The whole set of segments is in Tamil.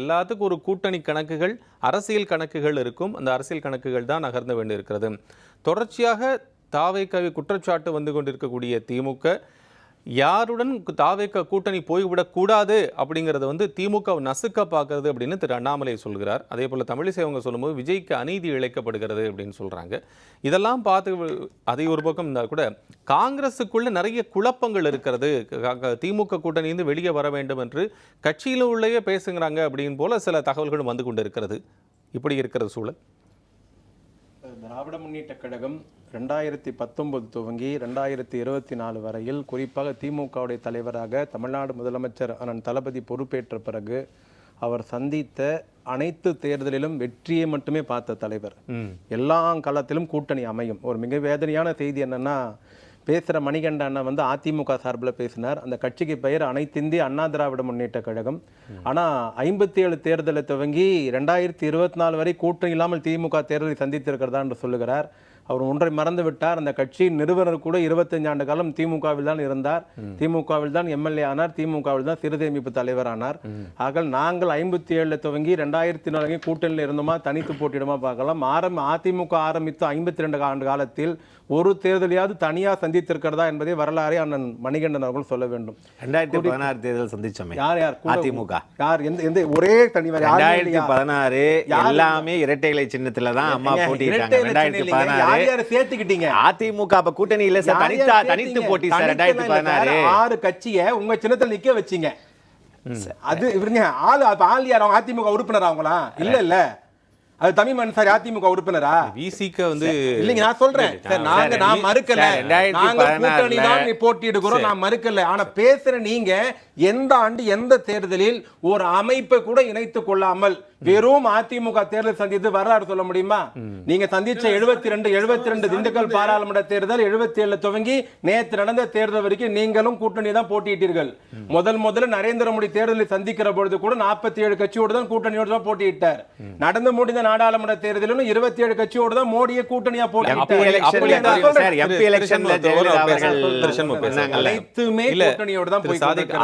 எல்லாத்துக்கும் ஒரு கூட்டணி கணக்குகள் அரசியல் கணக்குகள் இருக்கும். அந்த அரசியல் கணக்குகள் தான் நகர்ந்து வேண்டியிருக்கிறது தொடர்ச்சியாக தாவேக்காவை குற்றச்சாட்டு வந்து கொண்டிருக்கக்கூடிய திமுக யாருடன் தாவேக்க கூட்டணி போய்விடக்கூடாது அப்படிங்கிறத வந்து திமுக நசுக்க பார்க்கறது அப்படின்னு திரு அண்ணாமலை சொல்கிறார். அதே போல் தமிழிசை அவங்க சொல்லும்போது விஜய்க்கு அநீதி இழைக்கப்படுகிறது அப்படின்னு சொல்றாங்க. இதெல்லாம் பார்த்து அதை ஒரு பக்கம் இருந்தால் கூட காங்கிரஸுக்குள்ள நிறைய குழப்பங்கள் இருக்கிறது. திமுக கூட்டணியிருந்து வெளியே வர வேண்டும் என்று கட்சியில உள்ளேயே பேசுகிறாங்க அப்படின்னு போல சில தகவல்களும் வந்து கொண்டு இருக்கிறது இப்படி இருக்கிற சூழல். திராவிட முன்னேற்ற கழகம் ரெண்டாயிரத்தி பத்தொன்பது துவங்கி ரெண்டாயிரத்தி இருபத்தி நாலு வரையில் குறிப்பாக திமுகவுடைய தலைவராக தமிழ்நாடு முதலமைச்சர் அண்ணன் தளபதி பொறுப்பேற்ற பிறகு அவர் சந்தித்த அனைத்து தேர்தலிலும் வெற்றியை மட்டுமே பார்த்த தலைவர். எல்லா களத்திலும் கூட்டணி அமையும். ஒரு மிக வேதனையான செய்தி என்னன்னா பேசுகிற மணிகண்ட அண்ணன் வந்து அதிமுக சார்பில் பேசினார். அந்த கட்சிக்கு பெயர் அனைத்து இந்திய அண்ணா திராவிட முன்னேற்ற கழகம். ஆனால் ஐம்பத்தி ஏழு தேர்தலை துவங்கி ரெண்டாயிரத்தி இருபத்தி நாலு வரை கூட்டம் இல்லாமல் திமுக தேர்தலை சந்தித்திருக்கிறதா என்று சொல்லுகிறார். அவர் ஒன்றை மறந்து விட்டார். அந்த கட்சியின் நிறுவனர் கூட 25 ஆண்டு காலம் திமுகவில் தான் இருந்தார். திமுகவில் தான் எம்எல்ஏ ஆனார். திமுகவில் தான் சிறுதேமிப்பு தலைவர் ஆனார். ஆக நாங்கள் ஐம்பத்தி ஏழுல துவங்கி ரெண்டாயிரத்தி நாலு கூட்டணியில் இருந்தோமா? தனித்து போட்டியிடமா? பார்க்கலாம். ஆரம்ப அதிமுக ஆரம்பித்து ஐம்பத்தி ரெண்டு ஆண்டு காலத்தில் ஒரு தேர்தலையாவது தனியா சந்தித்திருக்கிறதா என்பதை வரலாறை அண்ணன் மணிகண்டன் அவர்கள் சொல்ல வேண்டும். ரெண்டாயிரத்தி பதினாறு தேர்தல் சந்திச்சோமே. யார் யார்? அதிமுக. யார்? எந்த எந்த ஒரே தனி வேற யாருமே ரெண்டாயிரத்தி? பதினாறு எல்லாமே இரட்டை இலை சின்னத்துல தான் அம்மா போட்டிட்டாங்க. ரெண்டாயிரத்தி. பதினாறு யார் சேர்த்துக்கிட்டீங்க? அதிமுக அப்ப கூட்டணி இல்ல சார். தனித்தா தனித்து? போட்டி சார் ரெண்டாயிரத்தி பதினாறு. ஆறு கட்சியை உங்க சின்னத்துல நிக்க வச்சீங்க. அது இவருங்க ஆளு ஆள் யார்? அவங்க அதிமுக உறுப்பினர் அவங்களா? இல்ல இல்ல. அது தமிழ் சார் அதிமுக உறுப்பினரா? விசிக வந்து இல்லைங்க நான் சொல்றேன். சார் நாங்க நான் மறுக்கல. நாங்க கூட்டணி தான் நீ போட்டியிடுகிறோம். நான் மறுக்கல. ஆனா பேசுற நீங்க எந்த ஆண்டு எந்த தேர்தலில் ஒரு அமைப்பை கூட இணைத்துக் கொள்ளாமல் வெறும் அதிமுக தேர்தல் சந்தித்து வரலாறு சொல்ல முடியுமா? நீங்க சந்திச்ச 72 ரெண்டு எழுபத்தி ரெண்டு திண்டுக்கல் பாராளுமன்ற தேர்தல் 77 ஏழுல துவங்கி நேத்து நடந்த தேர்தல் வரைக்கும் நீங்களும் கூட்டணி தான் போட்டியிட்டீர்கள். முதல் முதல்ல நரேந்திர மோடி தேர்தலை சந்திக்கிற பொழுது கூட 47 ஏழு கட்சியோடு தான் கூட்டணியோடு தான் போட்டியிட்டார். நடந்து முடிந்த நாடாளுமன்ற தேர்தலிலும் 27 ஏழு கட்சியோடு தான் மோடியை கூட்டணியா போட்டியிட்டார்.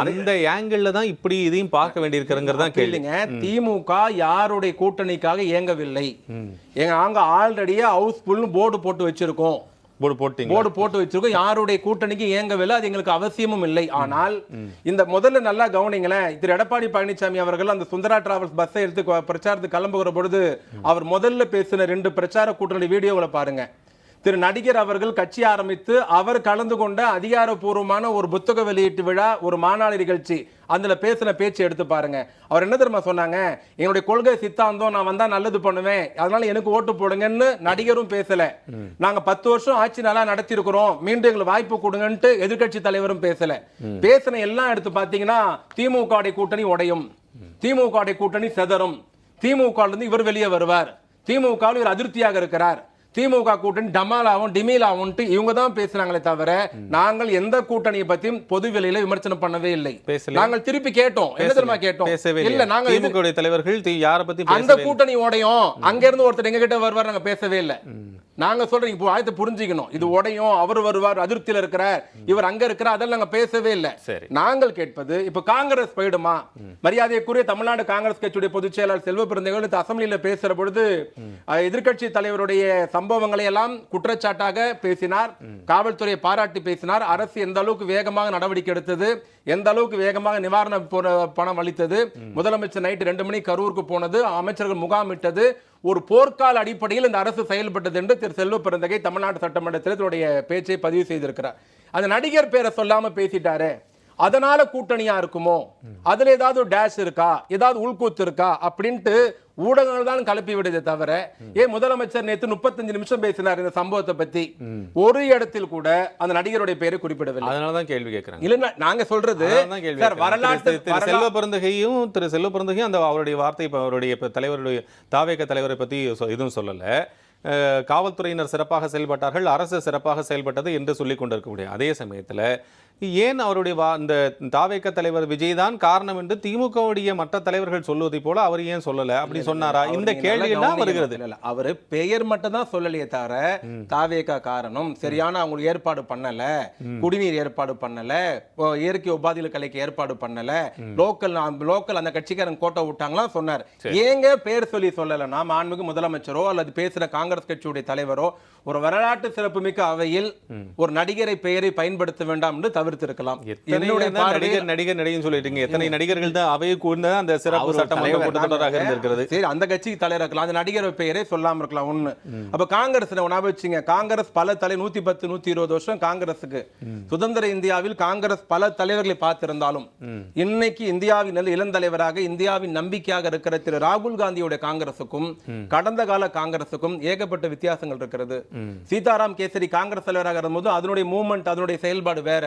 அந்த ஆங்கிள் தான் இப்படி இதையும் பார்க்க வேண்டியிருக்கிறங்கிறது தான் கேள்வி. இல்லைங்க. திமுக யாருடைய கூட்டணிக்காக இயங்கவில்லை. எங்க நாங்க ஆல்ரெடியே ஹவுஸ் ஃபுல் போர்டு போட்டு வச்சிருக்கோம். போர்டு போட்டீங்க போர்டு போட்டு வச்சிருக்கோம். யாருடைய கூட்டணிக்கு இயங்கவில்லை அது எங்களுக்கு அவசியமும் இல்லை. ஆனால் இந்த முதல்ல நல்லா கவனிங்களேன் திரு எடப்பாடி பழனிசாமி அவர்கள் அந்த சுந்தரா டிராவல்ஸ் பஸ்ஸை எடுத்து பிரச்சாரத்துக்கு கிளம்புகிற பொழுது அவர் முதல்ல பேசின ரெண்டு பிரச்சார கூட்டணி வீடியோவில் பாருங்க. திரு நடிகர் அவர்கள் கட்சி ஆரம்பித்து அவர் கலந்து கொண்ட அதிகாரப்பூர்வமான ஒரு புத்தக வெளியீட்டு விழா ஒரு மாநாடு நிகழ்ச்சி. அதுல பேசின பேச்சு எடுத்து பாருங்க. அவர் என்ன தெரியுமா சொன்னாங்க? என்னுடைய கொள்கை சித்தாந்தம் நான் வந்தா நல்லது பண்ணுவேன். அதனால எனக்கு ஓட்டு போடுங்கன்னு நடிகரும் பேசல. நாங்க பத்து வருஷம் ஆட்சி நல்லா நடத்தியிருக்கிறோம். மீண்டும் எங்களுக்கு வாய்ப்பு கொடுங்கன்ட்டு எதிர்கட்சி தலைவரும் பேசல. பேசின எல்லாம் எடுத்து பாத்தீங்கன்னா திமுக கூட்டணி உடையும். திமுக கூட்டணி செதறும். திமுக இருந்து இவர் வெளியே வருவார். திமுக இவர் அதிருப்தியாக இருக்கிறார். திமுக கூட்டணி டமாலாவும் டிமிலாவும்ட்டு இவங்க தான் பேசுறாங்களே தவிர நாங்கள் எந்த கூட்டணியை பத்தியும் பொது வெளியில விமர்சனம் பண்ணவே இல்லை. நாங்கள் திருப்பி கேட்டோம். என்ன தெரியுமா கேட்டோம்? இல்ல நாங்க திமுக தலைவர்கள் யாரை பத்தி அந்த. கூட்டணி உடையும் அங்க இருந்து ஒருத்தர் எங்க கிட்ட வருவார் நாங்க பேசவே இல்ல. நாங்க சொல்றோம் இப்போ ஆயத்தை புரிஞ்சுக்கணும். இது உடையும் அவர் வருவார் அதிருப்தியில இருக்கிறார் இவர் அங்க இருக்கிறார் அதெல்லாம் நாங்க பேசவே இல்ல. நாங்கள் கேட்பது இப்ப காங்கிரஸ் போயிடுமா? மரியாதைக்குரிய தமிழ்நாடு காங்கிரஸ் கட்சியுடைய பொதுச் செயலாளர் செல்வ இந்த அசம்பிளியில பேசுற பொழுது அஹ், எதிர்க்கட்சி தலைவருடைய சம்பவங்களை எல்லாம் குற்றச்சாட்டாக பேசினார் காவல்துறையை பாராட்டி பேசினார். அரசு எந்த அளவுக்கு வேகமாக நடவடிக்கை எடுத்தது எந்த அளவுக்கு வேகமாக நிவாரண பணம் அளித்தது முதலமைச்சர் நைட்டு ரெண்டு மணி கரூருக்கு போனது அமைச்சர்கள் முகாமிட்டது ஒரு போர்க்கால அடிப்படையில் இந்த அரசு செயல்பட்டது என்று திரு செல்வ பிறந்தகை தமிழ்நாடு சட்டமன்றத்தில் தன்னுடைய பேச்சை பதிவு செய்திருக்கிறார். அந்த நடிகர் பேரை சொல்லாமல் பேசிட்டாரு. அதனால கூட்டணியா இருக்குமோ? அதுல ஏதாவது டேஷ் இருக்கா? ஏதாவது உள்கூத்து இருக்கா? அப்படின்ட்டு ஊடகங்கள் தான் கலப்பி விடுதே தவிர ஏன் முதலமைச்சர் நேத்து முப்பத்தஞ்சு நிமிஷம் பேசினார் இந்த சம்பவத்தை பத்தி. ஒரு இடத்தில் கூட அந்த நடிகருடைய பெயரை குறிப்பிடவில்லை. அதனால தான் கேள்வி கேட்கறாங்க இல்ல நாங்க சொல்றது கேட்கறேன். வரலாற்று செல்வ பிறந்தகையும் திரு செல்வ பிறந்தகையும் அந்த அவருடைய வார்த்தை அவருடைய தலைவருடைய தாவேக தலைவரை பத்தி எதுவும் சொல்லல. காவல்துறையினர் சிறப்பாக செயல்பட்டார்கள் அரசு சிறப்பாக செயல்பட்டது என்று சொல்லிக் கொண்டிருக்கக்கூடிய அதே சமயத்துல ஏன் அவருடைய வா இந்த தாவேக்க தலைவர் விஜய் தான் காரணம் என்று திமுகவுடைய மற்ற தலைவர்கள் சொல்வதை போல அவர் ஏன் சொல்லல? அப்படி சொன்னாரா? இந்த கேள்வி எல்லாம். வருகிறது. இல்ல. அவரு பெயர் மட்டும் தான் சொல்லலையே தவிர தாவேகா காரணம். சரியான அவங்களுக்கு ஏற்பாடு பண்ணல. குடிநீர் ஏற்பாடு பண்ணல. இயற்கை உபாதிகள் கலைக்கு ஏற்பாடு பண்ணல. லோக்கல் லோக்கல் அந்த கட்சிக்காரன் கோட்டை விட்டாங்களாம் சொன்னார். ஏங்க பேர் சொல்லி சொல்லலைன்னா மாண்புமிகு முதலமைச்சரோ அல்லது பேசுற காங்கிரஸ் கட்சியுடைய தலைவரோ ஒரு வரலாற்று சிறப்புமிக்க அவையில் ஒரு நடிகரை பெயரை பயன்படுத்த வேண்டாம் என்று தவிர்த்திருக்கலாம் என்னுடைய நடிகர் நடிகர் நடிகர் சொல்லிட்டீங்க. எத்தனை நடிகர்கள் தான் அவையை கூர்ந்த அந்த சிறப்பு சட்டமன்ற. கூட்டத்தொடராக இருந்திருக்கிறது. சரி அந்த கட்சிக்கு தலைவர் இருக்கலாம். அந்த நடிகர் பெயரே சொல்லாம இருக்கலாம் ஒண்ணு. அப்ப காங்கிரஸ் ஞாபகம் வச்சுங்க. காங்கிரஸ் பல தலை நூத்தி பத்து நூத்தி இருபது வருஷம் காங்கிரஸுக்கு. சுதந்திர இந்தியாவில் காங்கிரஸ் பல தலைவர்களை பார்த்திருந்தாலும் இன்னைக்கு இந்தியாவின் நல்ல இளந்தலைவராக இந்தியாவின் நம்பிக்கையாக இருக்கிற திரு ராகுல் காந்தியோட காங்கிரசுக்கும் கடந்த கால காங்கிரசுக்கும் ஏகப்பட்ட வித்தியாசங்கள் இருக்கிறது. சீதாராம் கேசரி காங்கிரஸ் தலைவராக இருந்தபோது அதனுடைய மூவ்மெண்ட் அதனுடைய செயல்பாடு வேற.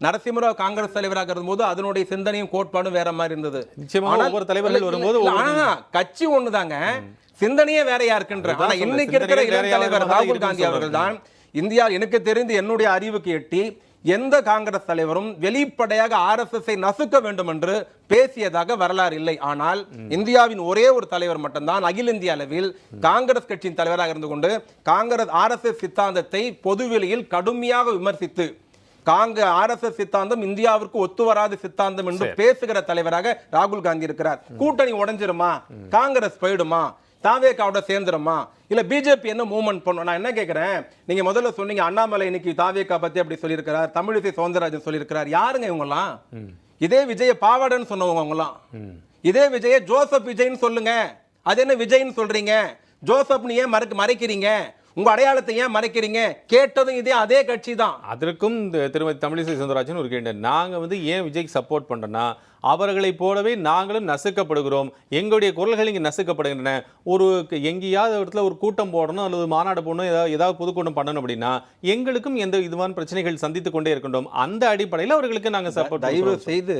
நரசிம்மராவ் காங்கிரஸ் தலைவராக இருந்தபோது அதனுடைய சிந்தனையும் கோட்பாடும் வேற மாதிரி இருந்தது. நிச்சயமாக ஒவ்வொரு தலைவர்கள் வரும்போது கட்சி ஒண்ணுதாங்க. சிந்தனையே வேறையா இருக்குன்ற ஆனா. இன்னைக்கு இருக்கிற இளம் தலைவர் ராகுல் காந்தி அவர்கள் தான் இந்தியா எனக்கு தெரிந்து என்னுடைய அறிவுக்கு எட்டி எந்த காங்கிரஸ் தலைவரும் வெளிப்படையாக ஆர்எஸ்எஸ் நசுக்க வேண்டும் என்று பேசியதாக வரலாறு இல்லை. ஆனால் இந்தியாவின் ஒரே ஒரு தலைவர் மட்டும்தான் அகில இந்திய அளவில் காங்கிரஸ் கட்சியின் தலைவராக இருந்து கொண்டு காங்கிரஸ் ஆர்எஸ்எஸ் சித்தாந்தத்தை பொதுவெளியில் கடுமையாக விமர்சித்து காங்க ஆர்எஸ்எஸ் சித்தாந்தம் இந்தியாவிற்கு ஒத்து வராத சித்தாந்தம் என்று பேசுகிற தலைவராக ராகுல் காந்தி இருக்கிறார். கூட்டணி உடைஞ்சிருமா? காங்கிரஸ் போயிடுமா? தாவேக்காவோட சேர்ந்துருமா? இல்ல பிஜேபி என்ன மூவ்மெண்ட் பண்ணும்? நான் என்ன கேக்குறேன்? நீங்க முதல்ல சொன்னீங்க அண்ணாமலை இன்னைக்கு தாவேக்கா பத்தி அப்படி சொல்லியிருக்கிறார் தமிழிசை சவுந்தரராஜன் சொல்லியிருக்கிறார். யாருங்க இவங்கலாம் இதே விஜய பாவாடன்னு சொன்னவங்க அவங்கலாம் இதே விஜய ஜோசப் விஜய்னு சொல்லுங்க. அது என்ன விஜய்னு சொல்றீங்க? ஜோசப்னு ஏன் மறைக்க மறைக்கிறீங்க? உங்க அடையாளத்தை ஏன் மறைக்கிறீங்க? கேட்டதும் இதே அதே கட்சி தான் அதற்கும் திருமதி தமிழிசை சவுந்தரராஜன் ஒரு கேள்வி நாங்க வந்து ஏன் விஜய்க்கு சப்போர்ட் பண்றோம்னா அவர்களைப் போலவே நாங்களும் நசுக்கப்படுகிறோம். எங்களுடைய குரல்கள் இங்கே நசுக்கப்படுகின்றன. ஒரு எங்கேயாவது இடத்துல ஒரு கூட்டம் போடணும் அல்லது மாநாடு போடணும் ஏதாவது ஏதாவது பொதுக்கூட்டம் பண்ணணும் அப்படின்னா எங்களுக்கும் எந்த இதுவான பிரச்சனைகள் சந்தித்துக் கொண்டே இருக்கின்றோம் அந்த அடிப்படையில் அவர்களுக்கு நாங்க சப்போர்ட் தயவு செய்து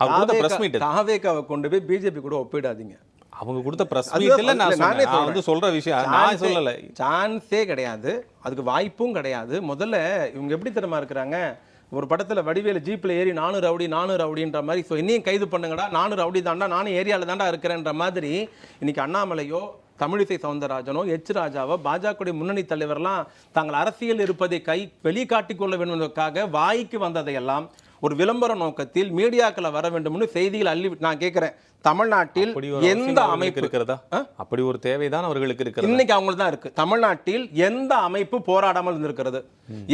அவர் கொடுத்த தாவேகா- press meet. இது. தாவேகாவை கொண்டு போய் பிஜேபி கூட ஒப்பிடாதீங்க. அவங்க கொடுத்த பிரஸ் மீட்ல நான் நானே வந்து சொல்ற விஷயம் நான் சொல்லல. சான்ஸே கிடையாது. அதுக்கு வாய்ப்பும் கிடையாது. முதல்ல இவங்க எப்படி தெரியுமா இருக்கிறாங்க? ஒரு படத்துல வடிவேலு ஜீப்ல ஏறி நானூறு ரவுடி நானூறு ரவுடின்ற மாதிரி ஸோ என்னையும் கைது பண்ணுங்கடா. நானூறு ரவுடி தாண்டா நானும் ஏரியால தாண்டா இருக்கிறேன்ற மாதிரி இன்னைக்கு அண்ணாமலையோ தமிழிசை சவுந்தரராஜனோ எச் ராஜாவோ பாஜக முன்னணி தலைவர்லாம் தாங்கள் அரசியல் இருப்பதை கை வெளிக்காட்டிக் கொள்ள வேண்டும் என்பதற்காக வாய்க்கு வந்ததையெல்லாம் ஒரு விளம்பர நோக்கத்தில் மீடியாக்களை வர வேண்டும்னு செய்திகள் அள்ளி நான் கேட்கிறேன் தமிழ்நாட்டில் எந்த அமைப்பு இருக்கிறதா? அப்படி ஒரு தேவைதான் அவர்களுக்கு இருக்கிறது? இன்னைக்கு அவங்களுக்கு தான் இருக்கு. தமிழ்நாட்டில் எந்த அமைப்பு போராடாமல் இருந்திருக்கிறது?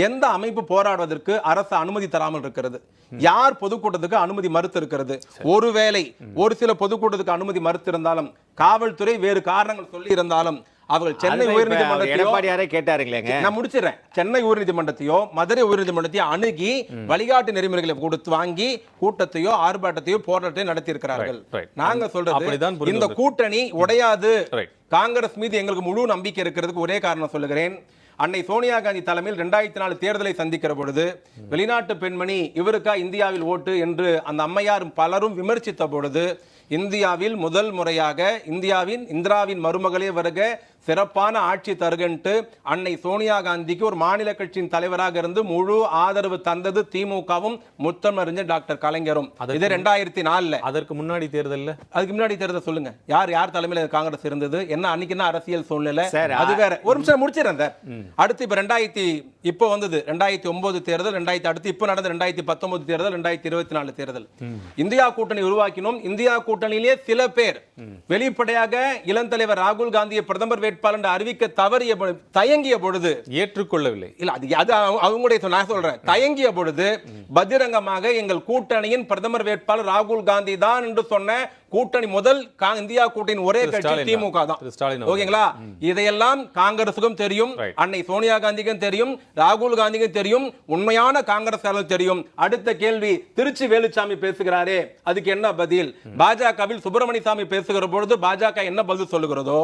எந்த அமைப்பு போராடுவதற்கு அரசு அனுமதி தராமல் இருக்கிறது? யார் பொதுக்கூட்டத்துக்கு அனுமதி மறுத்து இருக்கிறது ஒருவேளை ஒரு சில பொதுக்கூட்டத்துக்கு அனுமதி மறுத்து இருந்தாலும் காவல்துறை வேறு காரணங்கள் சொல்லி இருந்தாலும் அவர்கள் சென்னை உயர்நீதிமன்றத்தையோ எடப்பாடியாரே கேட்டாருங்களேங்க. நான் முடிச்சிடுறேன். சென்னை உயர்நீதிமன்றத்தையோ மதுரை உயர்நீதிமன்றத்தையோ அணுகி வழிகாட்டு நெறிமுறைகளை கொடுத்து வாங்கி கூட்டத்தையோ ஆர்ப்பாட்டத்தையோ போராட்டத்தையும் நடத்தி இருக்கிறார்கள் Right, right. நாங்க சொல்றது இந்த. கூட்டணி உடையாது. காங்கிரஸ் மீது எங்களுக்கு முழு நம்பிக்கை இருக்கிறதுக்கு ஒரே காரணம் சொல்லுகிறேன். அன்னை சோனியா காந்தி தலைமையில் ரெண்டாயிரத்தி நாலு தேர்தலை சந்திக்கிற பொழுது வெளிநாட்டு பெண்மணி இவருக்கா இந்தியாவில் ஓட்டு என்று அந்த அம்மையார் பலரும் விமர்சித்த பொழுது இந்தியாவில் முதல் முறையாக இந்தியாவின் இந்திராவின் மருமகளே வருக சிறப்பான ஆட்சி தருகன்ட்டு அன்னை சோனியா காந்திக்கு ஒரு மாநில கட்சியின் தலைவராக இருந்து முழு ஆதரவு தந்தது திமுகவும் முத்தமறிஞர் டாக்டர் கலைஞரும். இது ரெண்டாயிரத்தி நாலுல. அதற்கு முன்னாடி தேர்தல்ல? அதுக்கு முன்னாடி தேர்தல் சொல்லுங்க. யார் யார் தலைமையில காங்கிரஸ் இருந்தது? என்ன அன்னைக்கு என்ன அரசியல் சூழ்நிலை? அது வேற. ஒரு நிமிஷம் முடிச்சிடறேன் சார். அடுத்து இப்ப ரெண்டாயிரத்தி இப்போ வந்தது ரெண்டாயிரத்தி ஒன்பது தேர்தல் ரெண்டாயிரத்தி அடுத்து இப்போ நடந்த ரெண்டாயிரத்தி பத்தொன்பது தேர்தல் ரெண்டாயிரத்தி இருபத்தி நாலு தேர்தல். இந்தியா கூட்டணி உருவாக்கினோம். இந்தியா கூட்டணியிலே சில பேர் வெளிப்படையாக இளந்தலைவர் ராகுல் காந்தியை பிரதமர் வேட்பாளர் அறிவிக்க தவறிய பொழுது தயங்கிய பொழுது ஏற்றுக்கொள்ளவில்லை. இல்ல அது அது அவங்க- அவங்களுடைய நான் சொல்றேன். தயங்கிய பொழுது பகிரங்கமாக எங்கள் கூட்டணியின் பிரதமர் வேட்பாளர் ராகுல் காந்தி தான் என்று சொன்ன கூட்டணி முதல் இந்தியா கூட்டணியின் ஒரே கட்சி திமுக தான். ஓகேங்களா? இதையெல்லாம் காங்கிரசுக்கும் தெரியும். அன்னை சோனியா காந்திக்கும் தெரியும் ராகுல் காந்திக்கும் தெரியும் உண்மையான காங்கிரஸ் தெரியும். அடுத்த கேள்வி திருச்சி வேலுச்சாமி பேசுகிறாரே அதுக்கு என்ன பதில்? பாஜகவில் சுப்பிரமணிய சாமி பேசுகிற பொழுது பாஜக என்ன பதில் சொல்லுகிறதோ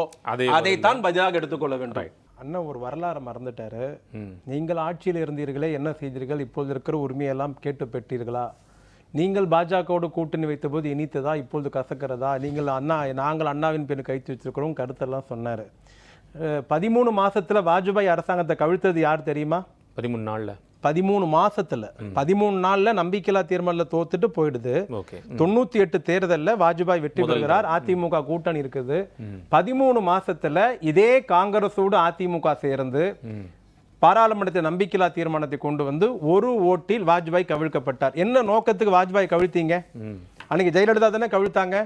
அதே அதைத்தான் பதிலாக எடுத்துக்கொள்ள வேண்டும். அண்ணன் ஒரு வரலாறு மறந்துட்டாரு. நீங்கள் ஆட்சியில் இருந்தீர்களே என்ன செய்தீர்கள்? இப்பொழுது இருக்கிற உரிமையெல்லாம் கேட்டு பெற்றீர்களா? நீங்கள் பாஜகவோடு கூட்டணி வைத்தபோது இனித்ததா? இப்பொழுது கசக்கிறதா? நீங்கள் அண்ணா நாங்கள் அண்ணாவின் பேர் கைத்து வச்சிருக்கிறோம் கருத்தெல்லாம் சொன்னார். பதிமூணு மாசத்துல வாஜ்பாய் அரசாங்கத்தை கவிழ்த்தது யார் தெரியுமா? பதிமூணு நாள்ல. பதிமூணு மாசத்துல பதிமூணு நாள்ல நம்பிக்கையில்லா தீர்மானத்துல தோத்துட்டு போயிடுது. தொண்ணூத்தி எட்டு தேர்தல்ல வாஜ்பாய் வெற்றி பெறுகிறார் அதிமுக கூட்டணி இருக்குது. பதிமூணு மாசத்துல இதே காங்கிரஸோடு அதிமுக சேர்ந்து பாராளுமன்றத்தை நம்பிக்கையில்லா தீர்மானத்தை கொண்டு வந்து ஒரு ஓட்டில் வாஜ்பாய் கவிழ்க்கப்பட்டார். என்ன நோக்கத்துக்கு வாஜ்பாய் கவிழ்த்தீங்க? அன்னைக்கு ஜெயலலிதா தானே கவிழ்த்தாங்க?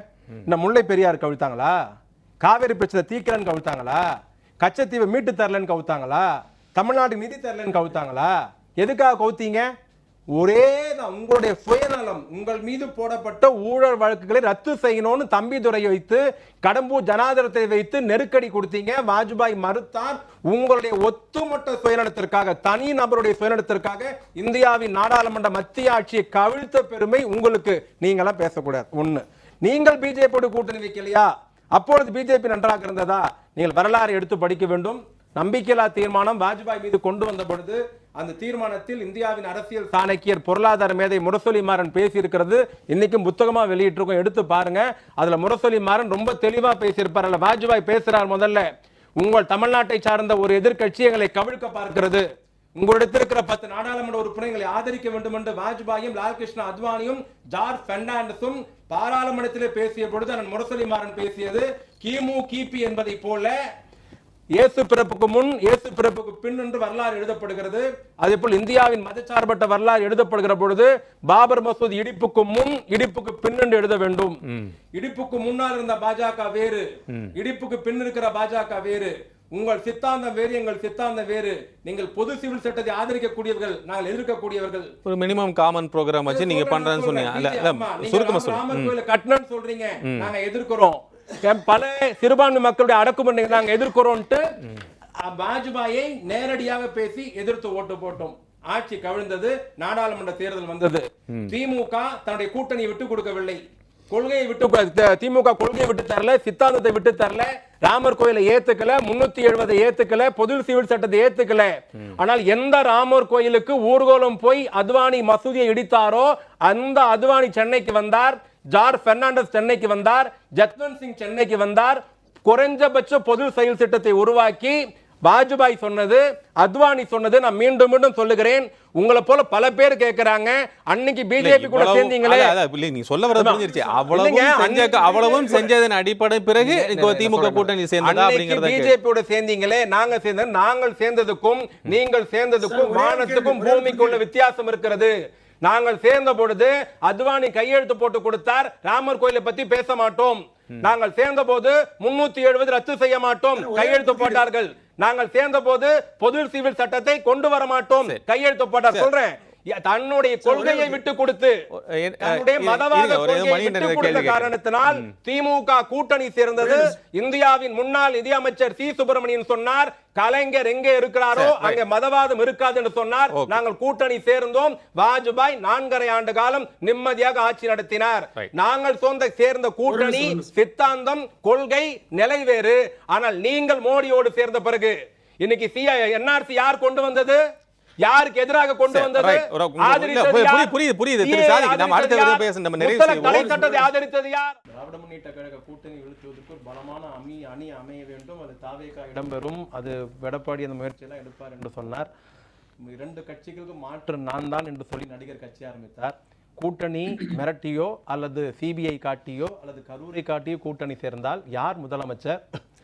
இந்த முல்லை பெரியார் கவிழ்த்தாங்களா? காவேரி பிரச்சனை தீக்கிறன்னு கவிழ்த்தாங்களா? கச்சத்தீவை மீட்டு தரலன்னு கவுத்தாங்களா தமிழ்நாடு நிதி தரலன்னு கவுத்தாங்களா எதுக்காக கவுத்தீங்க? ஒரே தான் உங்களுடைய சுயநலம். உங்கள் மீது போடப்பட்ட ஊழல் வழக்குகளை ரத்து செய்யணும்னு தம்பிதுரை வைத்து கடம்பூர் ஜனாதரத்தை வைத்து நெருக்கடி கொடுத்தீங்க. வாஜ்பாய் மறுத்தார். உங்களுடைய ஒத்துமொட்ட சுயநலத்திற்காக தனி நபருடைய சுயநலத்திற்காக இந்தியாவின் நாடாளுமன்ற மத்திய ஆட்சியை கவிழ்த்த பெருமை உங்களுக்கு. நீங்களாம் பேசக்கூடாது. ஒண்ணு நீங்கள் பிஜேபியோட கூட்டணி வைக்கலையா? அப்பொழுது பிஜேபி நன்றாக இருந்ததா? நீங்கள் வரலாறு எடுத்து படிக்க வேண்டும். நம்பிக்கையில்லா தீர்மானம் வாஜ்பாய் மீது கொண்டு வந்த பொழுது அந்த தீர்மானத்தில் இந்தியாவின் அரசியல் சாணக்கியர் பொருளாதார மேதை முரசொலி மாறன் பேசியிருக்கிறது. இன்னைக்கும் புத்தகமா வெளியிட்டிருக்கோம். எடுத்து பாருங்க. அதுல முரசொலி மாறன் ரொம்ப தெளிவா பேசியிருப்பார். வாஜ்பாய் பேசுறார் முதல்ல. உங்கள் தமிழ்நாட்டை சார்ந்த ஒரு எதிர்க்கட்சி எங்களை கவிழ்க்க பார்க்கிறது. உங்களிடத்தில் இருக்கிற பத்து நாடாளுமன்ற உறுப்பினர்களை ஆதரிக்க வேண்டும் என்று வாஜ்பாயும் லால்கிருஷ்ண அத்வானியும் ஜார்ஜ் பெர்னாண்டஸும் பாராளுமன்றத்திலே பேசிய பொழுது அண்ணன் முரசொலி மாறன் பேசியது கிமு கிபி என்பதை போல இயேசு பிறப்புக்கு முன் இயேசு பிறப்புக்கு பின் என்று வரலாறு எழுதப்படுகிறது. அதே போல் இந்தியாவின் மதச்சார்பற்ற வரலாறு எழுதப்படுகிற பொழுது பாபர் மசூத் இடிப்புக்கு முன் இடிப்புக்கு பின் என்று எழுத வேண்டும். இடிப்புக்கு முன்னால் இருந்த பாஜக வேறு. இடிப்புக்கு பின் இருக்கிற பாஜக வேறு. உங்கள் சித்தாந்தம் வேறு எங்கள் சித்தாந்தம் வேறு. நீங்கள் பொது சிவில் சட்டத்தை ஆதரிக்கக்கூடியவர்கள் நாங்கள் எதிர்க்கக்கூடியவர்கள். ஒரு மினிமம் காமன் ப்ரோக்ராம் வச்சு நீங்க பண்றேன்னு சொன்னீங்க. இல்ல சுருக்கமா சொல்லுங்க. கட்டணும்னு சொல்றீங்க. நாங்க எதிர்க்கிறோம். பல சிறுபான்மை மக்களுடைய அடக்குமுறை நாங்க எதிர்க்கிறோம்ட்டு வாஜ்பாயை நேரடியாக பேசி எதிர்த்து ஓட்டு போட்டோம். ஆட்சி கவிழ்ந்தது நாடாளுமன்ற தேர்தல் வந்தது. திமுக தன்னுடைய கூட்டணியை விட்டு கொடுக்கவில்லை. கொள்கையை விட்டு திமுக கொள்கையை விட்டு தரல சித்தாந்தத்தை விட்டு தரல ராமர் கோயிலை ஏத்துக்கல முன்னூத்தி எழுபதை ஏத்துக்கல பொது சிவில் சட்டத்தை ஏத்துக்கல. ஆனால் எந்த ராமர் கோயிலுக்கு ஊர்கோலம் போய் அத்வானி மசூதியை இடித்தாரோ அந்த அத்வானி சென்னைக்கு வந்தார். ஜார்ஜ் பெர்னாண்டஸ் சென்னைக்கு வந்தார் ஜத்வந்த் சிங் சென்னைக்கு வந்தார் குறைஞ்சபட்ச பொது செயல் திட்டத்தை உருவாக்கி வாஜ்பாய் சொன்னது அத்வானி சொன்னது நான் மீண்டும் மீண்டும் சொல்லுகிறேன். உங்களை போல பல பேர் கேக்குறாங்க. அன்னைக்கு பிஜேபி கூட சேர்ந்தீங்களே. நீ சொல்ல வரது. புரிஞ்சிருச்சு. அவ்வளவும் அவ்வளவும் செஞ்சதன் அடிப்படை பிறகு திமுக கூட்டணி சேர்ந்ததா அப்படிங்கறத பிஜேபியோட சேர்ந்தீங்களே நாங்க சேர்ந்த நாங்கள் சேர்ந்ததுக்கும் நீங்கள் சேர்ந்ததுக்கும் வானத்துக்கும் பூமிக்கும் உள்ள வித்தியாசம் இருக்கிறது. நாங்கள் சேர்ந்த பொழுது அத்வானி கையெழுத்து போட்டு கொடுத்தார். ராமர் கோயிலை பத்தி பேச மாட்டோம். நாங்கள் சேர்ந்த போது முன்னூத்தி எழுபது ரத்து செய்ய மாட்டோம். கையெழுத்து போட்டார்கள். நாங்கள் சேர்ந்த போது பொது சிவில் சட்டத்தை கொண்டு வர மாட்டோம். கையெழுத்து போட்டார். சொல்றேன். தன்னுடைய கொள்கையை விட்டு கொடுத்து மதவாத கொள்கையை. காரணத்தினால் திமுக கூட்டணி சேர்ந்தது. இந்தியாவின் முன்னாள் நிதியமைச்சர் சி. சுப்பிரமணியன் சொன்னார் கலைஞர் எங்கே இருக்கிறாரோ. அங்கே மதவாதம் இருக்காது என்று சொன்னார். நாங்கள் கூட்டணி சேர்ந்தோம். வாஜ்பாய் நான்கரை ஆண்டு காலம் நிம்மதியாக ஆட்சி நடத்தினார். நாங்கள் சொந்த சேர்ந்த கூட்டணி சித்தாந்தம் கொள்கை நிலைவேறு. ஆனால் நீங்கள் மோடியோடு சேர்ந்த பிறகு இன்னைக்கு என்ஆர்சி யார் கொண்டு வந்தது? யாருக்கு எதிராக கொண்டு வந்தது? புரியுது? புரியுது. திரு சாதிக்கு நம்ம அடுத்த விதம் பேச நம்ம நிறைவு செய்வோம். ஆதரித்தது யார்? திராவிட முன்னேற்ற கழக கூட்டணி வீழ்த்துவதற்கு ஒரு பலமான அணி அணி அமைய வேண்டும். அது தாவேகா இடம்பெறும். அது எடப்பாடி அந்த முயற்சியெல்லாம் எடுப்பார் என்று சொன்னார். இரண்டு கட்சிகளுக்கு மாற்று நான் தான் என்று சொல்லி நடிகர் கட்சி ஆரம்பித்தார். கூட்டணி மிரட்டியோ அல்லது சிபிஐ காட்டியோ அல்லது கரூரை காட்டியோ கூட்டணி சேர்ந்தால் யார் முதலமைச்சர்?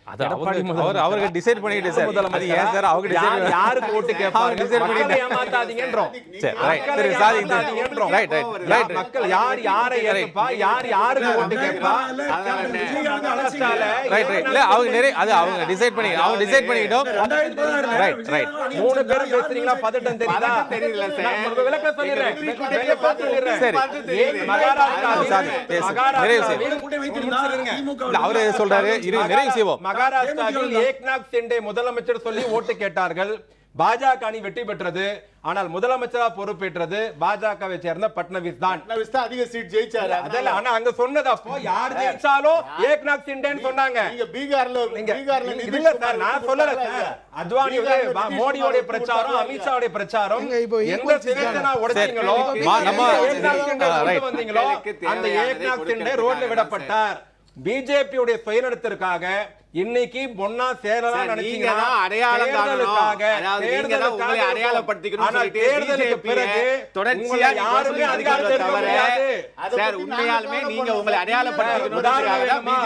அவங்க-. அவர் சார். முதலமைச்சர். அது ஏன் சார்? அவங்க யாருக்கு ஓட்டு கேட்பாங்க பண்ணிட்டு- ஏமாத்தாதீங்கன்றோம். சரி. மக்கள் யார் யாரை யார் யாருக்கு ஓட்டு கேட்பா? ரைட் ரைட் இல்ல அவங்க நிறைய அது அவங்க டிசைட் பண்ணி அவங்க டிசைட் பண்ணிக்கிட்டோம். ரைட் ரைட் மூணு பேரும் பேசுறீங்களா? பதட்டம் தெரியுதா? தெரியல சார். உங்களுக்கு வெளிய பார்த்து செய்வோம். இல்ல அவரு சொல்றாரு இரு நிறைவு செய்வோம். மகாராஷ்டிராவில் ஏக்நாத் சிண்டே முதலமைச்சர் சொல்லி ஓட்டு கேட்டார்கள். பாஜக அணி வெற்றி பெற்றது. ஆனால் முதலமைச்சரா பொறுப்பேற்றது பாஜகவை சேர்ந்த பட்னவிஸ் தான். அதிக சீட் ஜெயிச்சாரு. அதல்ல ஆனா அங்க சொன்னது அப்போ யார் ஜெயிச்சாலும் ஏக்நாத் சிண்டேன்னு சொன்னாங்க. நீங்க பீகார்ல நீங்க பீகார்ல இல்ல சார் நான் சொல்லல சார். அத்வானி மோடியோட பிரச்சாரம். அமித்ஷாவுடைய பிரச்சாரம். எந்த சிவசேனா உடைச்சீங்களோ நம்ம-. வந்தீங்களோ அந்த ஏக்நாத் சிண்டே ரோட்ல விடப்பட்டார். பிஜேபியுடைய சுயநலத்திற்காக இன்னைக்கு பொன்னா சேரலாம் நினைச்சீங்கன்னா அடையாளம் உங்களை சொல்லிட்டு தேர்தலுக்கு பிறகு தொடர்ச்சியா யாருமே அதிகாரத்தை தவிர, சார் உண்மையாலுமே நாங்க உங்களை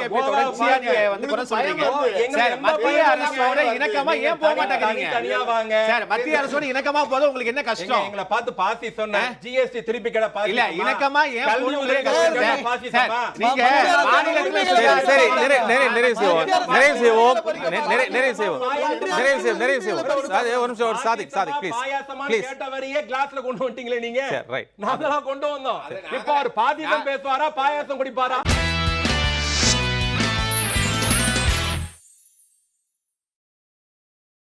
கோவா தொடர்ச்சியா நீங்க. வந்து குறை சொல்றீங்க உங்களுக்கு சார் மத்திய அரசோட. இணக்கமா ஏன் போக மாட்டேங்கிறீங்க தனியா வாங்க. சார் மத்திய அரசோட இணக்கமா போதும் உங்களுக்கு என்ன கஷ்டம் எங்களை பார்த்து பாசி சொன்ன ஜிஎஸ்டி திருப்பி கடை பாசி இல்ல இணக்கமா ஏன் கல்வி பாசி சார், சமா? நீங்க மாநிலத்துல. சரி நிறைய நிறைய நிறைய நிறைய செய்வோம். நெ- நிறைய நிறைய செய்வோம். நிறைய செய்வோம் நிறைய செய்வோம். ஒரு நிமிஷம் ஒரு சாதிக் சாதிக் ப்ளீஸ் ப்ளீஸ் கேட்ட வரையே கிளாஸ்ல கொண்டு வந்துட்டீங்களே நீங்க? சரி, right. நாங்களா கொண்டு வந்தோம். இப்ப அவர் பாதிதம் பேசுவாரா? பாயாசம் குடிப்பாரா?